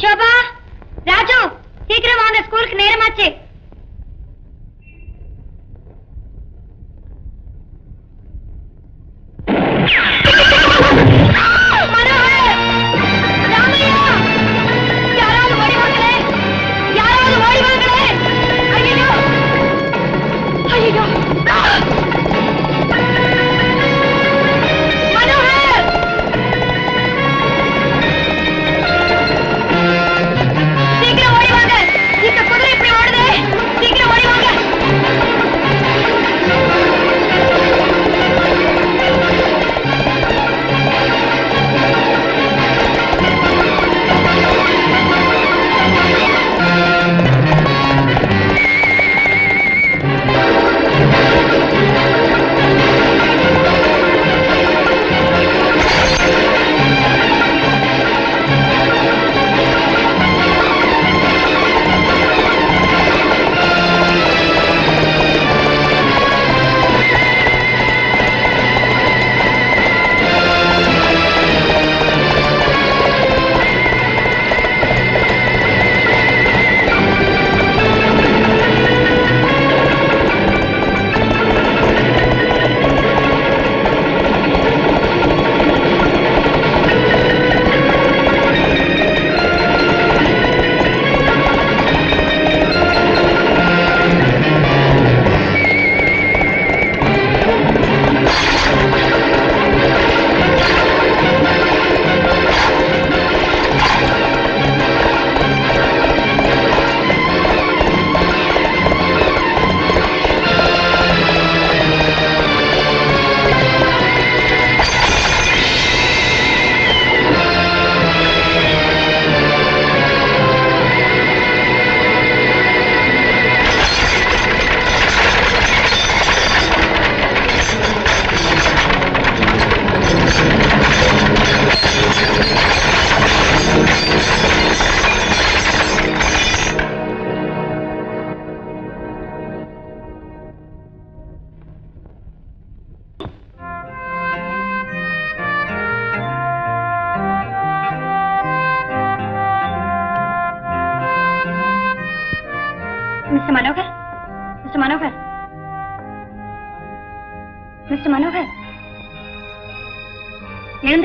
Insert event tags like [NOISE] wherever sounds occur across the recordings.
शोभा Raju Sikar school के नरमाचे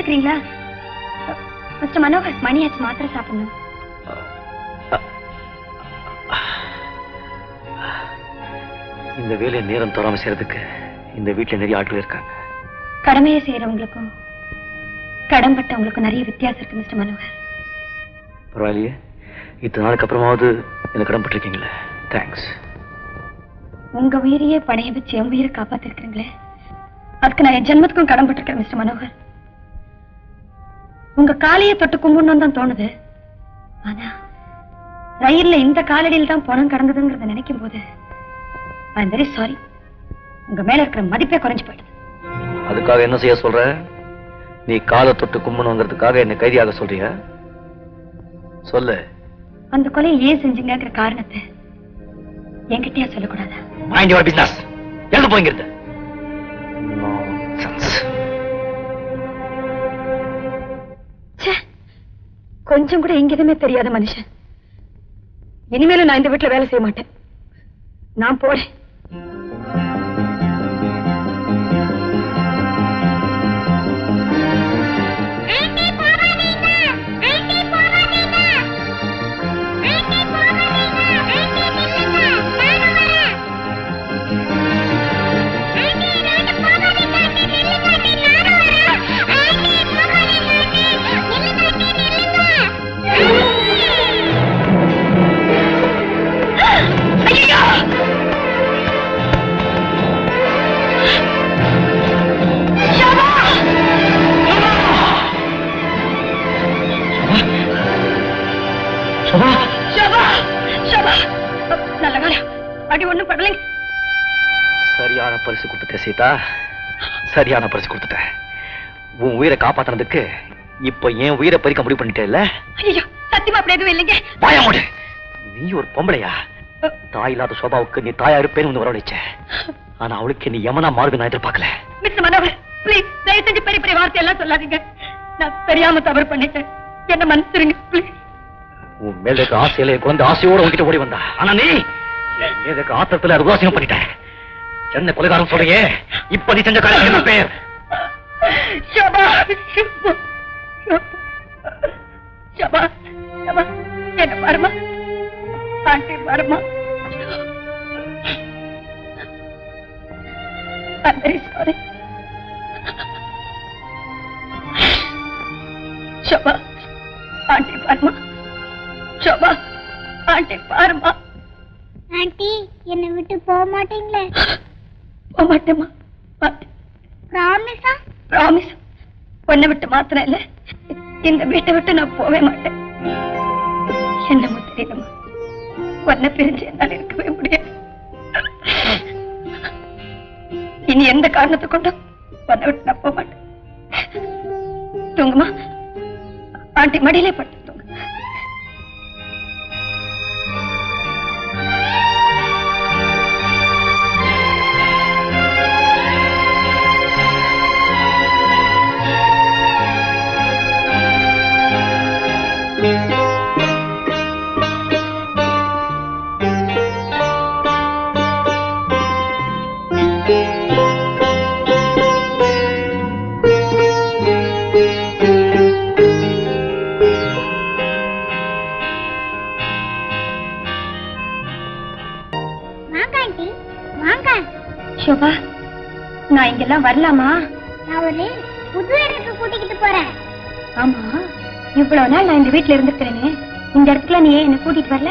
எழுந்துக்கிறீங்களா mister Manohar மணியாச்சு மாத்திரை சாப்பிடணும். இந்த வேலையை நேரம் தராம செய்யறதுக்கு இந்த வீட்டுல நிறைய ஆட்கள் இருக்காங்க. கடமையை செய்யறவங்களுக்கும் கடன்பட்டவங்களுக்கும் நிறைய வித்தியாசம் இருக்கு மிஸ்டர் மனோகர். பரவாயில்லையே. இத்தனை நாளுக்கு அப்புறமாவது எனக்கு கடன் பட்டிருக்கீங்களே. தேங்க்ஸ் உங்க உயிரையே பணைய வச்சு என் உயிரை காப்பாத்திருக்கிறீங்களே. அதுக்கு நான் என் ஜென்மத்துக்கும் கடன்பட்டிருக்கேன் மிஸ்டர் மனோகர். உங்க காலையை தொட்டு கும்பிடணும் தான் தோணுது. ஆனா ரயில்ல இந்த காலடியில் தான் பணம் கடந்ததுங்கிறத நினைக்கும் போது ஐ எம் வெரி சாரி உங்க மேல இருக்கிற மதிப்பே குறைஞ்சு போயிடுது. அதுக்காக என்ன செய்ய சொல்ற? நீ காலை தொட்டு கும்பணுங்கிறதுக்காக என்னை கைதியாக சொல்றியா? சொல்லு. அந்த கொலையை ஏன் செஞ்சீங்கங்கிற காரணத்தை என்கிட்டயா சொல்லக்கூடாதா? மைண்ட் யுவர் பிசினஸ் எழுந்து போய்ங்கிறது கொஞ்சம் கூட எங்கேயுமே தெரியாத மனுஷன். இனிமேலும் நான் இந்த வீட்டுல வேலை செய்ய மாட்டேன். நான் போறேன். அடி ஒண்ணும் படலைங்க சரியான பரிசு கொடுத்துட்டேன் சீதா. சரியான பரிசு கொடுத்துட்டேன் உன் உயிரை காப்பாத்தினதுக்கு இப்ப என் உயிரை பறிக்க முடிவு பண்ணிட்டேல்ல? ஐயோ சத்தியமா அப்படி எதுவும் இல்லைங்க. வாய மூடு. நீ ஒரு பொம்பளையா? தாய் இல்லாத சோபாவுக்கு நீ தாயா இருப்பேன்னு வந்து வரவழைச்ச. ஆனா அவளுக்கு நீ யமனா மாறுது நான் எதிர்பார்க்கல. மிஸ்டர் மனோகர் ப்ளீஸ் தயவு செஞ்சு பெரிய பெரிய வார்த்தை எல்லாம் சொல்லாதீங்க. நான் தெரியாம தவறு பண்ணிட்டேன். என்ன மன்னிச்சிருங்க ப்ளீஸ் உன் மேல இருக்க ஆசையில குழந்தை ஆசையோட உன்கிட்ட ஓடி வந்தா. ஆனா நீ எதுக்கு ஆத்திரத்துல உதாசீனம் பண்ணிட்டேன் என்ன கொலைகாரம் சொல்றியே இப்ப நீ செஞ்ச காரியம் என்ன பேர்? என்ன பாருமா ஆண்டி பாருமா I'm very sorry. ஆண்டி பாருமா ஆண்டி என்னை விட்டு போக மாட்டீங்களே? போக மாட்டேன். ப்ராமிஸா ப்ராமிஸ் உன்னை விட்டு மாத்திரம் இல்ல. இந்த வீட்டை விட்டு நான் போவே மாட்டேன். என்னமோ தெரியலம்மா உன்னை பிரிஞ்சு என்னால் இருக்கவே முடியாது. இனி எந்த காரணத்தை கொண்டும் உன்னை விட்டு நான் போக மாட்டேன் தூங்குமா. ஆண்டி மடியிலே படுத்து இங்கெல்லாம் வரலாமா? நான் ஒரு புது இடத்துக்கு கூட்டிக்கிட்டு போறேன். ஆமா. இவ்வளவு நாள் நான் இந்த வீட்டுல இருந்திருக்கிறேனே. இந்த இடத்துல நீ என்ன கூட்டிட்டு வரல?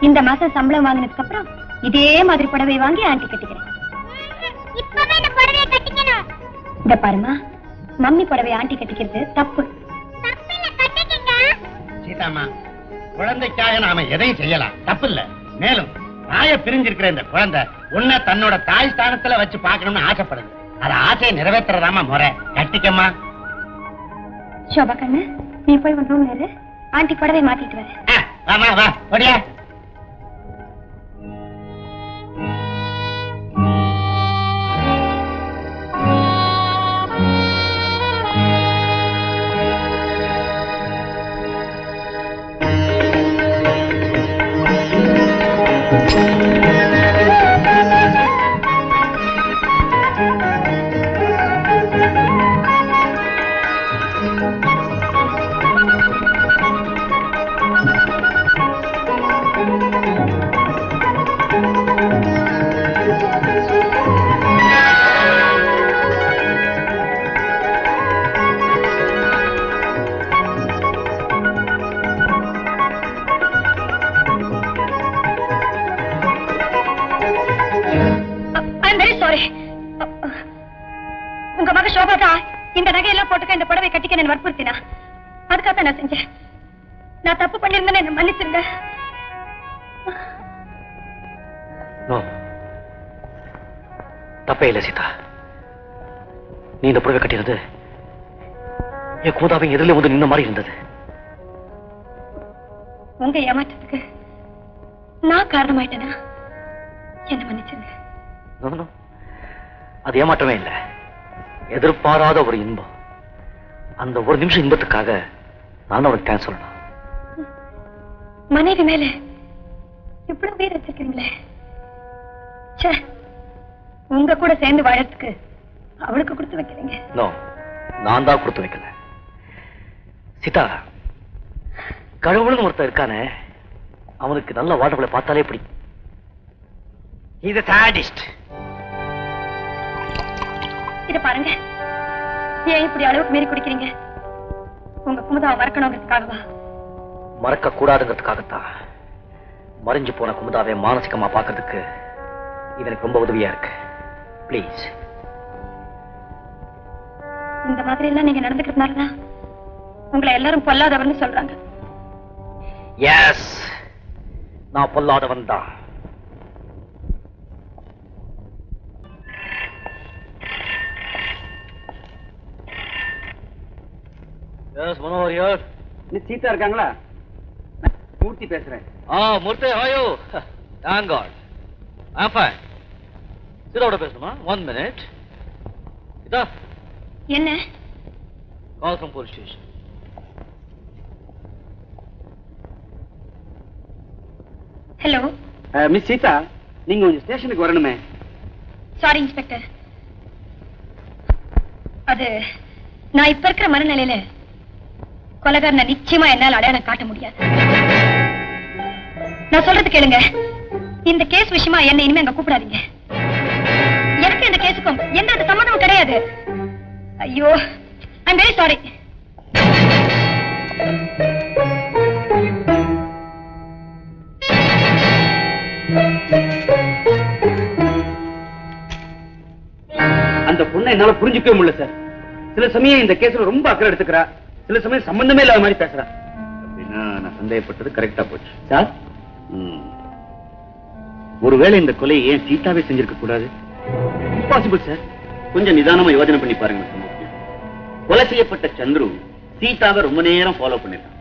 இந்த மாசம் சம்பளம் வாங்கினதுக்கு அப்புறம் இதே மாதிரி புடவை வாங்கி ஆண்டி கட்டிக்கிறேன். இந்த பாருமா மம்மி புடவை ஆண்டி கட்டிக்கிறது தப்பு. சீதாமா குழந்தைக்காக நாம எதையும் செய்யலாம். தப்பு இல்ல மேலும் தாய பிரிஞ்சிருக்கிற இந்த குழந்தை உன்னை தன்னோட தாய் ஸ்தானத்துல வச்சு பார்க்கணும்னு ஆசைப்படுது. அத ஆசையை நிறைவேற்றுறதாமா முறை. கட்டிக்கம்மா. சோபா கண்ணு நீ போய் உன் ரூம்ல இரு. ஆண்டி புடவை மாத்திட்டு வர ஆ, வாமா வா இந்த நகையெல்லாம் போட்டுக்க இந்த புடவை கட்டிக்க நான் வற்புறுத்தினா. அதுக்காக நான் செஞ்சேன். நான் தப்பு பண்ணிருந்தேன்னு என்ன மன்னிச்சிருங்க. தப்பே இல்லை சீதா. நீ இந்த புடவை கட்டினது என் கூதாவின் எதிரில் வந்து நின்ன மாதிரி இருந்தது. உங்க ஏமாற்றத்துக்கு நான் காரணமாயிட்டேனா? என்ன no. அது ஏமாற்றமே இல்லை. எதிர்பாராத ஒரு இன்பம். அந்த ஒரு நிமிஷம் இன்பத்துக்காக நான் அவனுக்கு தேங்க்ஸ் சொல்லணும். மனைவி மேல இவ்வளவு பேர் வச்சிருக்கீங்களே. ச்சே உங்க கூட சேர்ந்து வாழறதுக்கு அவளுக்கு கொடுத்து வைக்கிறீங்க. நோ நான் தான் கொடுத்து வைக்கல. சீதா கடவுள்னு ஒருத்தன் இருக்கானே அவனுக்கு நல்ல வாழ்வுகளை பார்த்தாலே பிடிக்கும் இது சாடிஸ்ட் இத பாருங்க. ஏன் இப்படி அளவுக்கு மீறி குடிக்கிறீங்க? உங்க குமுதாவை மறக்கணுங்கிறதுக்காகவா? மறக்க கூடாதுங்கிறதுக்காகத்தான் மறைஞ்சு போன குமுதாவை மானசிகமா பார்க்கிறதுக்கு இது எனக்கு ரொம்ப உதவியா இருக்கு. ப்ளீஸ் இந்த மாதிரி எல்லாம் நீங்க நடந்துக்கிறதுனால தான் உங்களை எல்லாரும் பொல்லாதவர்னு சொல்றாங்க. எஸ் நான் பொல்லாதவன் தான் எஸ் மனோகர் யார் சீதா இருக்காங்களா? மூர்த்தி பேசுறேன். ஆ மூர்த்தி ஹாயோ தேங்க் காட் ஐ ஃபைன் சிதாவோட பேசணுமா? ஒன் மினிட் இதா என்ன? From police station hello miss Sita நீங்க கொஞ்சம் ஸ்டேஷனுக்கு வரணுமே. சாரி இன்ஸ்பெக்டர் அது நான் இப்ப இருக்கிற மனநிலையில கொலகாரனை நிச்சயமா என்னால அடையாளம் காட்ட முடியாது. நான் சொல்றது கேளுங்க. இந்த கேஸ் விஷயமா என்ன இனிமே அங்க கூப்பிடாதீங்க. எனக்கு இந்த கேஸுக்கும் எந்த அந்த சம்மந்தமும் கிடையாது. ஐயோ ஐ வெரி சாரி அந்த பொண்ணை என்னால புரிஞ்சுக்கவே முடியல சார். சில சமயம் இந்த கேஸ்ல ரொம்ப அக்கறை எடுத்துக்கிறா. சில சமயம் சம்பந்தமே இல்லாத மாதிரி பேசுறா. அப்படின்னா நான் சந்தேகப்பட்டது கரெக்டா போச்சு. சார். ஒருவேளை இந்த கொலையை ஏன் சீதாவே செஞ்சிருக்க கூடாது? இம்பாசிபிள் சார் கொஞ்சம் நிதானமா யோசனை பண்ணி பாருங்க. கொலை செய்யப்பட்ட சந்துரு சீதாவை ரொம்ப நேரம் ஃபாலோ பண்ணிருக்காங்க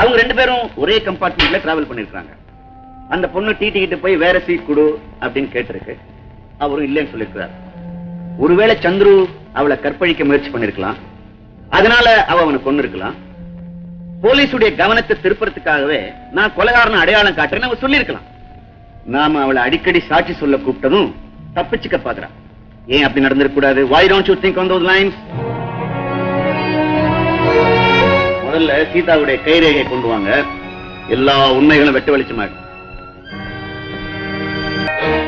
அவங்க ரெண்டு பேரும் ஒரே கம்பார்ட்மெண்ட்ல டிராவல் பண்ணிருக்காங்க அந்த பொண்ணு டிடி கிட்ட போய் வேற சீட் கொடு அப்படின்னு கேட்டிருக்கு. அவரும் இல்லைன்னு சொல்லியிருக்கிறார் ஒருவேளை சந்துரு அவளை கற்பழிக்க முயற்சி பண்ணிருக்கலாம். அதனால அவ அவனை கொண்டு இருக்கலாம் போலீஸுடைய கவனத்தை திருப்புறதுக்காகவே நான் கொலைகாரனை அடையாளம் காட்டுறேன்னு அவ சொல்லியிருக்கலாம். நாம அவளை அடிக்கடி சாட்சி சொல்ல கூப்பிட்டதும் தப்பிச்சுக்க பாக்குறா ஏன் அப்படி நடந்திருக்க கூடாது why don't you think on those lines? முதல்ல சீதாவுடைய கைரேகை கொண்டு வாங்க. எல்லா உண்மைகளும் வெட்ட வெளிச்சமாகும்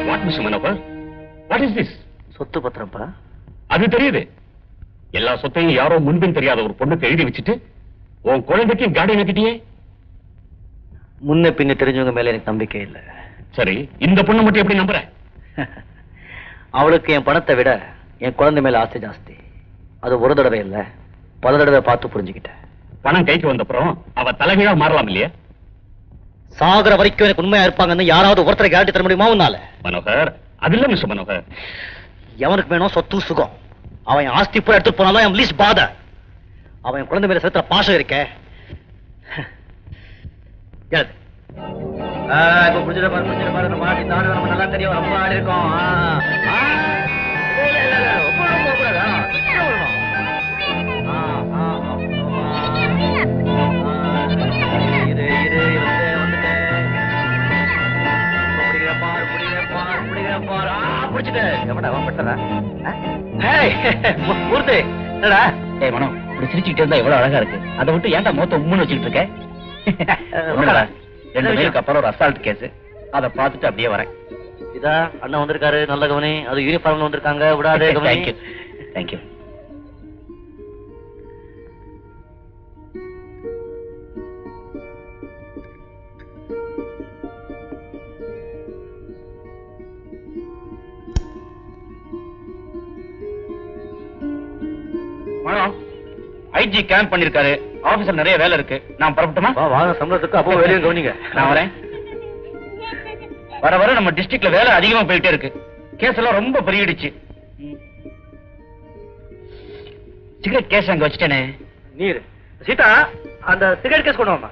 what mister Manohar what is this சொத்து பத்திரம்ப்பா. அது தெரியுது. எல்லா சொத்தையும் யாரோ முன்பின் தெரியாத ஒரு பொண்ணுக்கு எழுதி வச்சுட்டு உன் குழந்தைக்கு கார்டியன் ஆக்கிட்டியே முன்ன பின்ன தெரிஞ்சவங்க மேல எனக்கு நம்பிக்கை இல்லை. சரி இந்த பொண்ணு மட்டும் எப்படி நம்புற? [LAUGHS] அவளுக்கு என் பணத்தை விட என் குழந்தை மேல ஆசை ஜாஸ்தி. அது ஒரு தடவை இல்ல பல தடவை பார்த்து புரிஞ்சுக்கிட்டேன். பணம் கைக்கு வந்தப்புறம் அவ தலைகீழா மாறலாம் இல்லையா? சாகுற வரைக்கும் எனக்கு உண்மையா இருப்பாங்கன்னு யாராவது ஒருத்தரை கேரண்டி தர முடியுமா உன்னால? மனோகர் அது இல்ல மிஸ்டர் மனோகர். எவனுக்கு வேணும் சொத்து சுகம். அவன் ஆஸ்தி பூரா எடுத்துட்டு போனாலும் என் லீஸ் பாத அவன் குழந்தை மேல செலுத்துற பாசம் இருக்கே எழுது. இப்ப புடிச்சிட பாரு, புடிச்சிட பாரு. நம்ம ஆடி ஆடு நமக்கு நல்லா தெரியும். ரொம்ப ஆடி இருக்கோம். அவன் மூர்த்தி, என்னடா? ஏய் மனோ இப்படி சிரிச்சுக்கிட்டே இருந்தா எவ்வளவு அழகா இருக்கு. அதை விட்டு ஏன்டா மொத்த உம்முன்னு வச்சுக்கிட்டு இருக்க. ரெண்டு பேருக்கு அப்புறம் ஒரு அசால்ட் கேஸ் அதை பார்த்துட்டு அப்படியே வரேன். இதா அண்ணன் வந்திருக்காரு நல்ல கவனி. அது யூனிஃபார்ம்ல வந்திருக்காங்க. விடாதே [LAUGHS] கவனி. தேங்க்யூ தேங்க்யூ ஐஜி கேம்ப் பண்ணிருக்காரு. ஆபீஸ்ல நிறைய வேலை இருக்கு. நான் புறப்பட்டுமா? வா வாங்க. சம்பளத்துக்கு அப்போ [LAUGHS] வேலையும் கவனிங்க. நான் வரேன். வர வர நம்ம டிஸ்ட்ரிக்ட்ல வேலை அதிகமா போயிட்டே இருக்கு. கேஸ் எல்லாம் ரொம்ப பெருகிடுச்சு. சிகரெட் கேஸ் அங்க வச்சுட்டேனே. நீர். சீதா அந்த சிகரெட் கேஸ் கொண்டு வாமா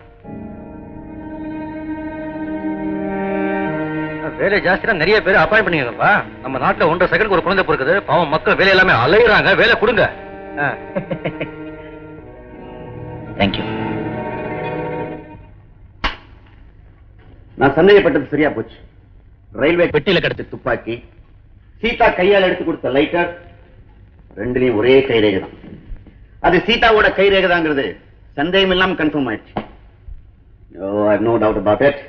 வேலை ஜாஸ்தினா நிறைய பேர் அப்பாயின் பண்ணிக்கணும்பா நம்ம நாட்டுல ஒன்றரை செகண்ட் ஒரு குழந்தை பிறக்குது. பாவம் மக்கள் வேலை எல்லாமே அலையுறாங்க. வேலை கொடுங்க. தேங்க்யூ நான் சந்தேகப்பட்டது சரியா போச்சு. ரயில்வே பெட்டியில கிடக்கு துப்பாக்கி சீதா கையால் எடுத்து கொடுத்த லைட்டர் ரெண்டுலயும் ஒரே கைரேகை தான். அது சீதாவோட கைரேகை தாங்கிறது. சந்தேகம் இல்லாம கன்ஃபார்ம் ஆயிடுச்சு. நோ டவுட் அபவுட் இட்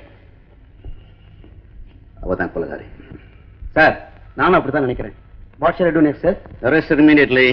அவதான் கொலகாரி. சார் நானும் அப்படித்தான் நினைக்கிறேன். What's to next sir arrest immediately